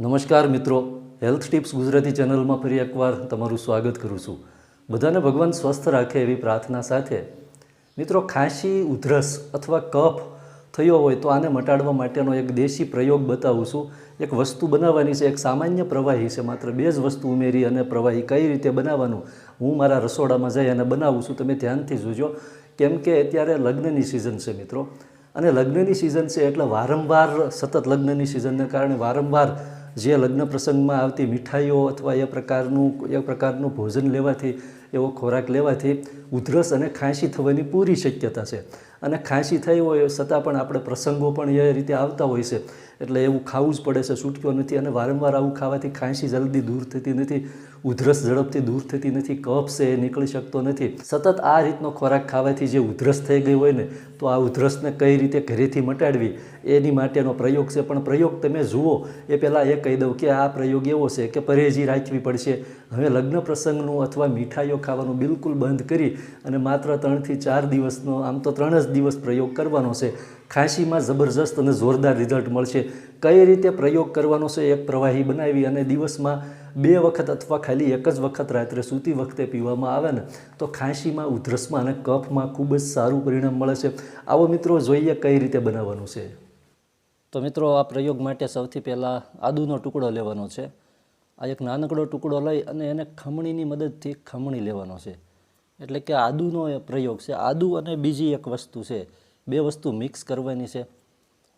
નમસ્કાર મિત્રો. Health tips Gujarati ચેનલમાં ફરી એકવાર તમારું સ્વાગત કરું છું. બધાને ભગવાન સ્વસ્થ રાખે એવી પ્રાર્થના સાથે. મિત્રો, ખાંસી, ઉધરસ અથવા કફ થયો હોય તો આને મટાડવા માટેનો એક દેશી પ્રયોગ બતાવું છું. એક વસ્તુ બનાવવાની છે, એક સામાન્ય પ્રવાહી છે. માત્ર બે જ વસ્તુ ઉમેરી અને પ્રવાહી કઈ રીતે બનાવવાનું હું મારા રસોડામાં જઈ અને બનાવું છું. તમે ધ્યાનથી જોજો. કેમ કે અત્યારે લગ્નની સિઝન છે મિત્રો. અને લગ્નની સિઝન છે એટલે વારંવાર, સતત લગ્નની સિઝનને કારણે વારંવાર જે લગ્ન પ્રસંગમાં આવતી મીઠાઈઓ અથવા એ પ્રકારનું એ પ્રકારનું ભોજન લેવાથી એવો ખોરાક લેવાથી ઉધરસ અને ખાંસી થવાની પૂરી શક્યતા છે. અને ખાંસી થઈ હોય છતાં પણ આપણે પ્રસંગો પણ એ રીતે આવતા હોય છે. એટલે એવું ખાવું જ પડે છે, છૂટક્યો નથી અને વારંવાર આવું ખાવાથી ખાંસી જલ્દી દૂર થતી નથી, ઉધરસ ઝડપથી દૂર થતી નથી, કફ છે એ નીકળી શકતો નથી. સતત આ રીતનો ખોરાક ખાવાથી જે ઉધરસ થઈ ગઈ હોય ને, તો આ ઉધરસને કઈ રીતે ઘરેથી મટાડવી, એની માટેનો પ્રયોગ છે. પણ પ્રયોગ તમે જુઓ, એ પહેલાં એ કહી દઉં કે આ પ્રયોગ એવો છે કે પરેજી રાખવી પડશે. હવે લગ્ન પ્રસંગનું અથવા મીઠાઈઓ ખાવાનું બિલકુલ બંધ કરી અને માત્ર ત્રણથી ચાર દિવસનો, આમ તો ત્રણ જ દિવસ પ્રયોગ કરવાનો છે. ખાંસીમાં જબરજસ્ત અને જોરદાર રિઝલ્ટ મળશે. કઈ રીતે પ્રયોગ કરવાનો છે એક પ્રવાહી બનાવી અને દિવસમાં બે વખત અથવા ખાલી એક જ વખત રાત્રે સૂતી વખતે પીવામાં આવે ને, તો ખાંસીમાં, ઉધરસમાં અને કફમાં ખૂબ જ સારું પરિણામ મળે છે. આવો મિત્રો જોઈએ કઈ રીતે બનાવવાનું છે. તો મિત્રો, આ પ્રયોગ માટે સૌથી પહેલાં આદુનો ટુકડો લેવાનો છે. આ એક નાનકડો ટુકડો લઈ અને એને ખમણીની મદદથી ખમણી લેવાનો છે. એટલે કે આદુનો એ પ્રયોગ છે. આદુ અને બીજી એક વસ્તુ છે. બે વસ્તુ મિક્સ કરવાની છે.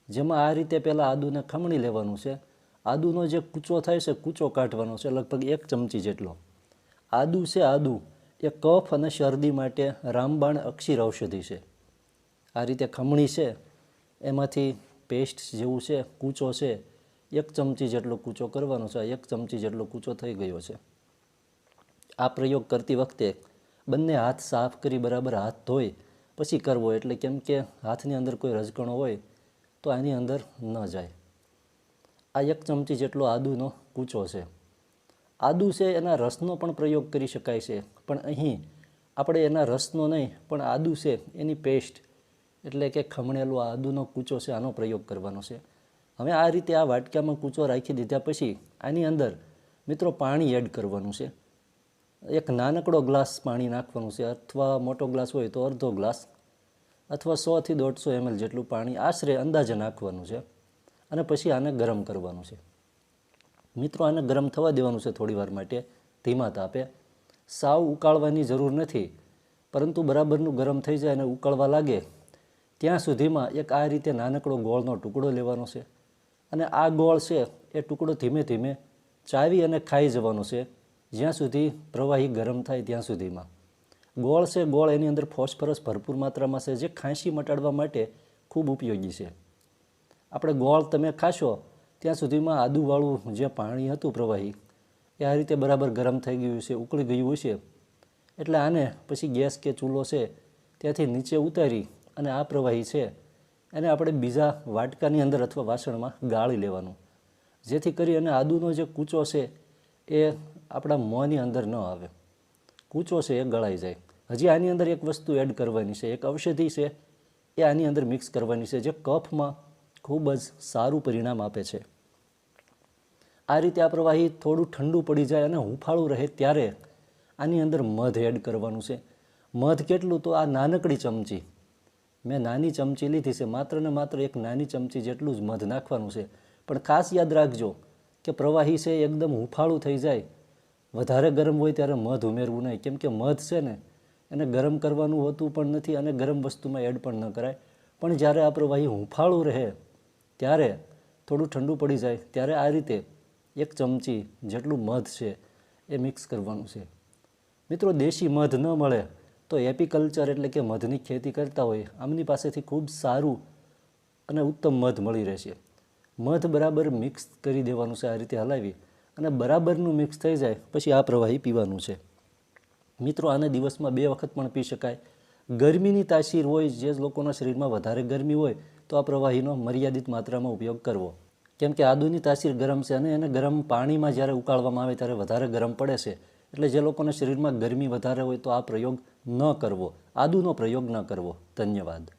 જેમાં આ રીતે પહેલાં આદુને ખમણી લેવાનું છે. આદુનો જે કૂચો થાય છે, કૂચો કાઢવાનો છે, લગભગ એક ચમચી જેટલો. આદુ છે આદુ. એ કફ અને શરદી માટે રામબાણ અક્ષીર ઔષધિ છે. આ રીતે ખમણી છે. એમાંથી પેસ્ટ જેવું છે, કૂચો છે. એક ચમચી જેટલો કૂચો કરવાનો છે એક ચમચી જેટલો કૂચો થઈ ગયો છે. આ પ્રયોગ કરતી વખતે બંને હાથ સાફ કરી બરાબર હાથ ધોઈ, પછી કરવો એટલે કેમ કે હાથની અંદર કોઈ રજકણો હોય તો આની અંદર ન જાય. આ એક ચમચી જેટલો આદુનો કૂચો છે. આદુ છે એના રસનો પણ પ્રયોગ કરી શકાય છે, પણ અહીં આપણે એના રસનો નહીં, પણ આદુ છે એની પેસ્ટ એટલે કે ખમણેલો આદુનો કૂચો છે, આનો પ્રયોગ કરવાનો છે. હવે આ રીતે આ વાટકામાં કૂચો રાખી દીધા પછી આની અંદર મિત્રો પાણી એડ કરવાનું છે. એક નાનકડો ગ્લાસ પાણી નાખવાનું છે અથવા મોટો ગ્લાસ હોય તો અડધો ગ્લાસ અથવા સોથી દોઢસો એમએલ જેટલું પાણી આશરે અંદાજે નાખવાનું છે અને પછી આને ગરમ કરવાનું છે. મિત્રો આને ગરમ થવા દેવાનું છે થોડીવાર માટે ધીમા તાપે. સાવ ઉકાળવાની જરૂર નથી, પરંતુ બરાબરનું ગરમ થઈ જાય અને ઉકળવા લાગે, ત્યાં સુધીમાં એક આ રીતે નાનકડો ગોળનો ટુકડો લેવાનો છે. અને આ ગોળ છે એ ટુકડો ધીમે ધીમે ચાવી અને ખાઈ જવાનો છે, જ્યાં સુધી પ્રવાહી ગરમ થાય ત્યાં સુધીમાં. ગોળ છે, ગોળ એની અંદર ફોસ્ફરસ ભરપૂર માત્રામાં છે, જે ખાંસી મટાડવા માટે ખૂબ ઉપયોગી છે. આપણે ગોળ તમે ખાશો, ત્યાં સુધીમાં આદુવાળું જે પાણી હતું પ્રવાહી, એ આ રીતે બરાબર ગરમ થઈ ગયું છે, ઉકળી ગયું છે એટલે આને પછી ગેસ કે ચૂલો છે, ત્યાંથી નીચે ઉતારી અને આ પ્રવાહી છે એને આપણે બીજા વાટકાની અંદર અથવા વાસણમાં ગાળી લેવાનું. જેથી કરી અને આદુનો જે કૂચો છે એ આપણા મોંની અંદર ન આવે. કૂચો છે એ ગળાઈ જાય. હજી આની અંદર એક વસ્તુ એડ કરવાની છે. એક ઔષધિ છે એ આની અંદર મિક્સ કરવાની છે, જે કફમાં ખૂબ જ સારું પરિણામ આપે છે. આ રીતે આ પ્રવાહી થોડું ઠંડુ પડી જાય અને હુંફાળું રહે ત્યારે આની અંદર મધ એડ કરવાનું છે. મધ કેટલું તો આ નાનકડી ચમચી મેં નાની ચમચી લીધી છે, માત્ર ને માત્ર એક નાની ચમચી જેટલું જ મધ નાખવાનું છે. પણ ખાસ યાદ રાખજો કે પ્રવાહી છે એકદમ હુંફાળું થઈ જાય. વધારે ગરમ હોય ત્યારે મધ ઉમેરવું નહીં. કેમ કે મધ છે ને, એને ગરમ કરવાનું હોતું પણ નથી અને ગરમ વસ્તુમાં એડ પણ ન કરાય. પણ જ્યારે આ પ્રવાહી હુંફાળું રહે, ત્યારે થોડું ઠંડુ પડી જાય. ત્યારે આ રીતે એક ચમચી જેટલું મધ છે એ મિક્સ કરવાનું છે. મિત્રો, દેશી મધ ન મળે. તો એપીકલ્ચર એટલે કે મધની ખેતી કરતા હોય, આમની પાસેથી ખૂબ સારું અને ઉત્તમ મધ મળી રહેશે. મધ બરાબર મિક્સ કરી દેવાનું છે આ રીતે હલાવી અને બરાબરનું મિક્સ થઈ જાય પછી આ પ્રવાહી પીવાનું છે. મિત્રો, આને દિવસમાં બે વખત પણ પી શકાય. ગરમીની તાસીર હોય, જે લોકોના શરીરમાં વધારે ગરમી હોય, તો આ પ્રવાહીનો મર્યાદિત માત્રામાં ઉપયોગ કરવો. કેમ કે આદુની તાસીર ગરમ છે અને એને ગરમ પાણીમાં જ્યારે ઉકાળવામાં આવે ત્યારે વધારે ગરમ પડે છે. એટલે જે લોકોના શરીરમાં ગરમી વધારે હોય, તો આ પ્રયોગ ન કરવો. આદુનો પ્રયોગ ન કરવો. ધન્યવાદ.